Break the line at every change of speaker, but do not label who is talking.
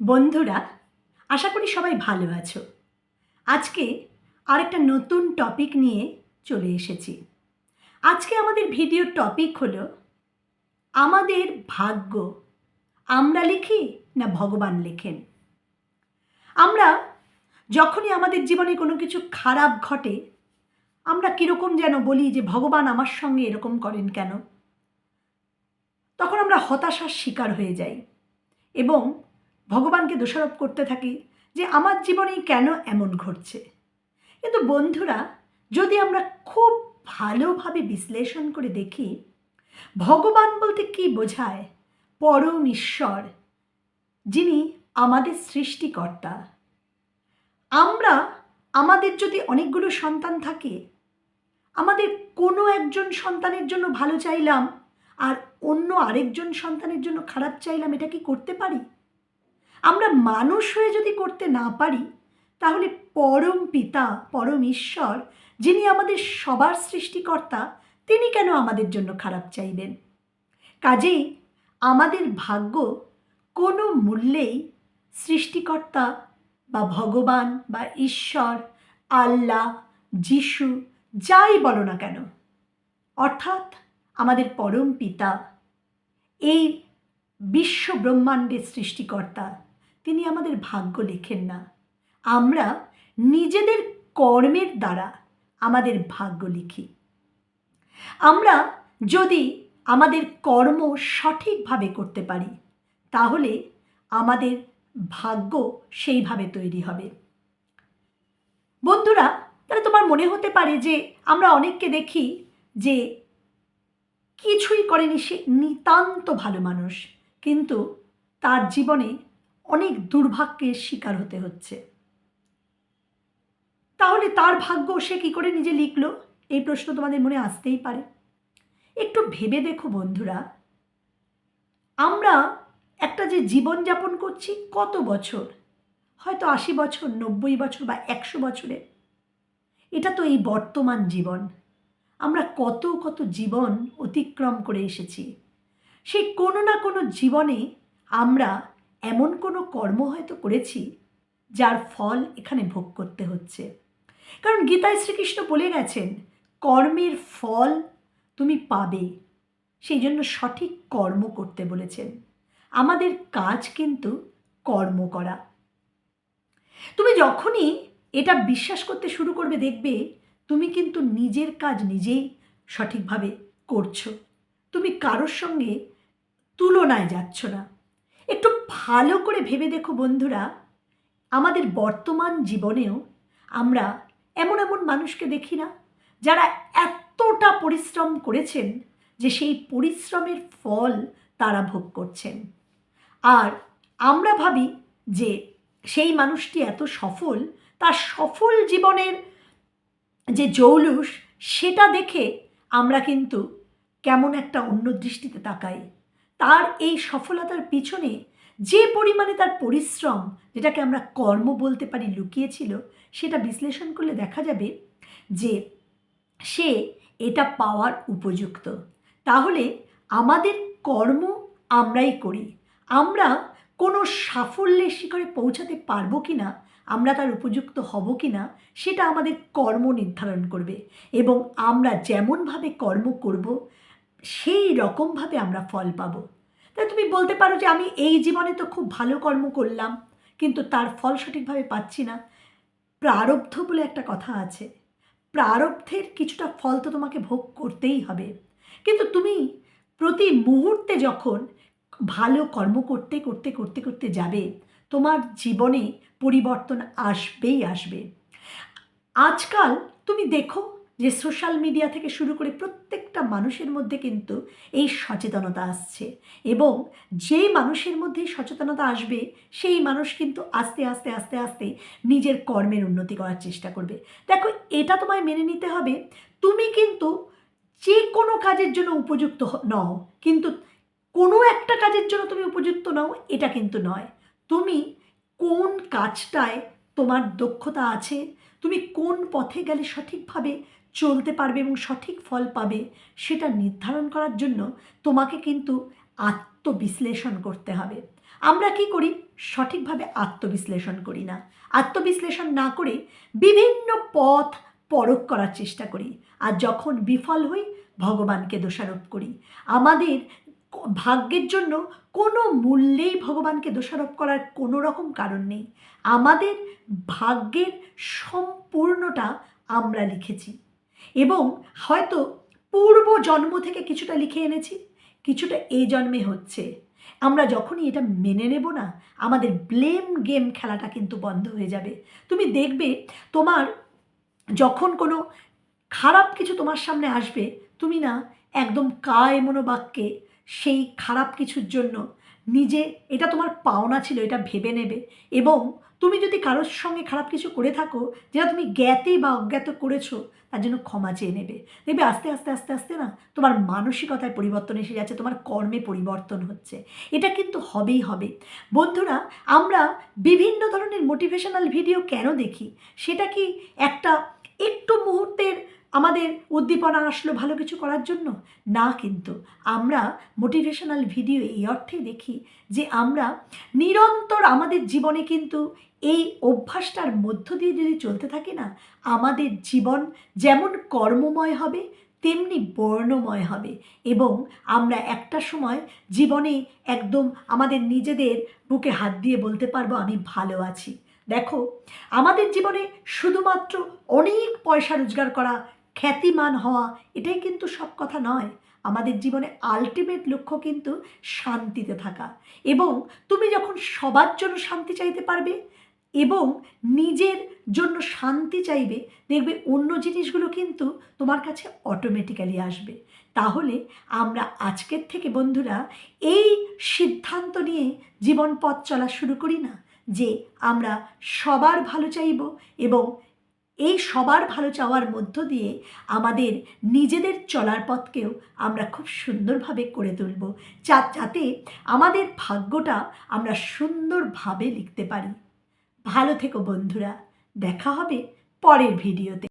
বন্ধুরা, আশা করি সবাই ভালো আছো। আজকে আরেকটা নতুন টপিক নিয়ে চলে এসেছি। আজকে আমাদের ভিডিওর টপিক হলো, আমাদের ভাগ্য, আমরা লিখি না ভগবান লেখেন? আমরা যখনই আমাদের জীবনে কোনো কিছু খারাপ ঘটে, আমরা কীরকম যেন বলি যে ভগবান আমার সঙ্গে এরকম করেন কেন? তখন আমরা হতাশার শিকার হয়ে যাই এবং ভগবানকে দোষারোপ করতে থাকি যে আমার জীবনে কেন এমন ঘটছে। কিন্তু বন্ধুরা, যদি আমরা খুব ভালোভাবে বিশ্লেষণ করে দেখি, ভগবান বলতে কি বোঝায়? পরম ঈশ্বর, যিনি আমাদের সৃষ্টিকর্তা। আমরা, আমাদের যদি অনেকগুলো সন্তান থাকে, আমাদের কোনো একজন সন্তানের জন্য ভালো চাইলাম আর অন্য আরেকজন সন্তানের জন্য খারাপ চাইলাম, এটা কি করতে পারি? আমরা মানুষ হয়ে যদি করতে না পারি, তাহলে পরম পিতা, পরম ঈশ্বর, যিনি আমাদের সবার সৃষ্টিকর্তা, তিনি কেন আমাদের জন্য খারাপ চাইবেন? কাজেই আমাদের ভাগ্য কোনো মূল্যেই সৃষ্টিকর্তা বা ভগবান বা ঈশ্বর, আল্লাহ, যিশু, যাই বলো না কেন, অর্থাৎ আমাদের পরম পিতা, এই বিশ্ব ব্রহ্মাণ্ডের সৃষ্টিকর্তা তিনি আমাদের ভাগ্য লেখেন না। আমরা নিজেদের কর্মের দ্বারা আমাদের ভাগ্য লিখি। আমরা যদি আমাদের কর্ম সঠিকভাবে করতে পারি, তাহলে আমাদের ভাগ্য সেইভাবে তৈরি হবে। বন্ধুরা, তাহলে তোমার মনে হতে পারে যে আমরা অনেককে দেখি যে কিছুই করেনি, সে নিতান্ত ভালো মানুষ, কিন্তু তার জীবনে অনেক দুর্ভাগ্যের শিকার হতে হচ্ছে। তাহলে তার ভাগ্য সে কী করে নিজে লিখলো? এই প্রশ্ন তোমাদের মনে আসতেই পারে। একটু ভেবে দেখো বন্ধুরা। আমরা একটা যে জীবনযাপন করছি কত বছর? হয়তো আশি বছর, নব্বই বছর বা একশো বছরে এটা তো এই বর্তমান জীবন। আমরা কত কত জীবন অতিক্রম করে এসেছি। সেই কোনো না কোনো জীবনে আমরা এমন কোনো কর্ম হয়তো করেছি যার ফল এখানে ভোগ করতে হচ্ছে। কারণ গীতায় শ্রীকৃষ্ণ বলে গেছেন, কর্মের ফল তুমি পাবে। সেই জন্য সঠিক কর্ম করতে বলেছেন। আমাদের কাজ কিন্তু কর্ম করা। তুমি যখনই এটা বিশ্বাস করতে শুরু করবে, দেখবে তুমি কিন্তু নিজের কাজ নিজেই সঠিকভাবে করছ। তুমি কারোর সঙ্গে তুলনায় যাচ্ছ না। ভালো করে ভেবে দেখো বন্ধুরা, আমাদের বর্তমান জীবনেও আমরা এমন এমন মানুষকে দেখি না, যারা এতটা পরিশ্রম করেছেন যে সেই পরিশ্রমের ফল তারা ভোগ করছেন। আর আমরা ভাবি যে সেই মানুষটি এত সফল, তার সফল জীবনের যে জৌলুস, সেটা দেখে আমরা কিন্তু কেমন একটা অন্য দৃষ্টিতে তাকাই। তার এই সফলতার পিছনে যে পরিমাণে তার পরিশ্রম, যেটাকে আমরা কর্ম বলতে পারি, লুকিয়েছিল, সেটা বিশ্লেষণ করলে দেখা যাবে যে সে এটা পাওয়ার উপযুক্ত। তাহলে আমাদের কর্ম আমরাই করি। আমরা কোনো সাফল্যের শিখরে পৌঁছাতে পারব কি না আমরা তার উপযুক্ত হব কি না সেটা আমাদের কর্ম নির্ধারণ করবে। এবং আমরা যেমনভাবে কর্ম করব, সেই রকমভাবে আমরা ফল পাব। তাই তুমি বলতে পারো যে আমি এই জীবনে তো খুব ভালো কর্ম করলাম, কিন্তু তার ফল সঠিকভাবে পাচ্ছি না। প্রারব্ধ বলে একটা কথা আছে। প্রারব্ধের কিছুটা ফল তো তোমাকে ভোগ করতেই হবে। কিন্তু তুমি প্রতি মুহূর্তে যখন ভালো কর্ম করতে করতে করতে করতে যাবে, তোমার জীবনে পরিবর্তন আসবেই আসবে। আজকাল তুমি দেখো যে সোশ্যাল মিডিয়া থেকে শুরু করে প্রত্যেকটা মানুষের মধ্যে কিন্তু এই সচেতনতা আসছে। এবং যে মানুষের মধ্যে সচেতনতা আসবে, সেই মানুষ কিন্তু আস্তে আস্তে আস্তে আস্তে নিজের কর্মের উন্নতি করার চেষ্টা করবে। দেখো, এটা তোমায় মেনে নিতে হবে, তুমি কিন্তু যে কোনো কাজের জন্য উপযুক্ত নও। কিন্তু কোনো একটা কাজের জন্য তুমি উপযুক্ত নও, এটা কিন্তু নয়। তুমি কোন কাজটায় তোমার দক্ষতা আছে, তুমি কোন পথে গেলে সঠিকভাবে চলতে পারবে এবং সঠিক ফল পাবে, সেটা নির্ধারণ করার জন্য তোমাকে কিন্তু আত্মবিশ্লেষণ করতে হবে। আমরা কি করি? সঠিকভাবে আত্মবিশ্লেষণ করি না। আত্মবিশ্লেষণ না করে বিভিন্ন পথ পরখ করার চেষ্টা করি। আর যখন বিফল হই, ভগবানকে দোষারোপ করি। আমাদের ভাগ্যের জন্য কোনো মূল্যেই ভগবানকে দোষারোপ করার কোনো রকম কারণ নেই। আমাদের ভাগ্যের সম্পূর্ণটা আমরা লিখেছি। এবং হয়তো পূর্ব জন্ম থেকে কিছুটা লিখে এনেছি, কিছুটা এই জন্মে হচ্ছে। আমরা যখনই এটা মেনে নেব না, আমাদের ব্লেম গেম খেলাটা কিন্তু বন্ধ হয়ে যাবে। তুমি দেখবে তোমার যখন কোনো খারাপ কিছু তোমার সামনে আসবে, তুমি না একদম কায় মনোবাক্যে সেই খারাপ কিছুর জন্য নিজে, এটা তোমার পাওনা ছিল, এটা ভেবে নেবে। এবং তুমি যদি কারোর সঙ্গে খারাপ কিছু করে থাকো, যেটা তুমি জ্ঞাতে বা অজ্ঞাত করেছ, তার জন্য ক্ষমা চেয়ে নেবে। দেখবে আস্তে আস্তে আস্তে আস্তে না, তোমার মানসিকতায় পরিবর্তন এসে যাচ্ছে, তোমার কর্মে পরিবর্তন হচ্ছে। এটা কিন্তু হবেই হবে। বন্ধুরা, আমরা বিভিন্ন ধরনের মোটিভেশনাল ভিডিও কেন দেখি? সেটা কি একটা একটু মুহূর্তের আমাদের উদ্দীপনা আসলো ভালো কিছু করার জন্য? না কিন্তু। আমরা মোটিভেশনাল ভিডিও এই অর্থে দেখি যে আমরা নিরন্তর আমাদের জীবনে কিন্তু এই অভ্যাসটার মধ্য দিয়ে যদি চলতে থাকি না, আমাদের জীবন যেমন কর্মময় হবে, তেমনি বর্ণময় হবে এবং আমরা একটা সময় জীবনে একদম আমাদের নিজেদের বুকে হাত দিয়ে বলতে পারব, আমি ভালো আছি। দেখো, আমাদের জীবনে শুধুমাত্র অনেক পয়সা রোজগার করা খ্যাতিমান হওয়া, এটাই কিন্তু সব কথা নয়। আমাদের জীবনে আলটিমেট লক্ষ্য কিন্তু শান্তিতে থাকা। এবং তুমি যখন সবার জন্য শান্তি চাইতে পারবে এবং নিজের জন্য শান্তি চাইবে, দেখবে অন্য জিনিসগুলো কিন্তু তোমার কাছে অটোমেটিক্যালি আসবে। তাহলে আমরা আজকের থেকে বন্ধুরা এই সিদ্ধান্ত নিয়ে জীবন পথ চলা শুরু করি না যে আমরা সবার ভালো চাইব এবং এই সবার ভালো চাওয়ার মধ্য দিয়ে আমাদের নিজেদের চলার পথকেও আমরা খুব সুন্দরভাবে করে তুলব। যা- যাতে আমাদের ভাগ্যটা আমরা সুন্দরভাবে লিখতে পারি। ভালো থেকো বন্ধুরা, দেখা হবে পরের ভিডিওতে।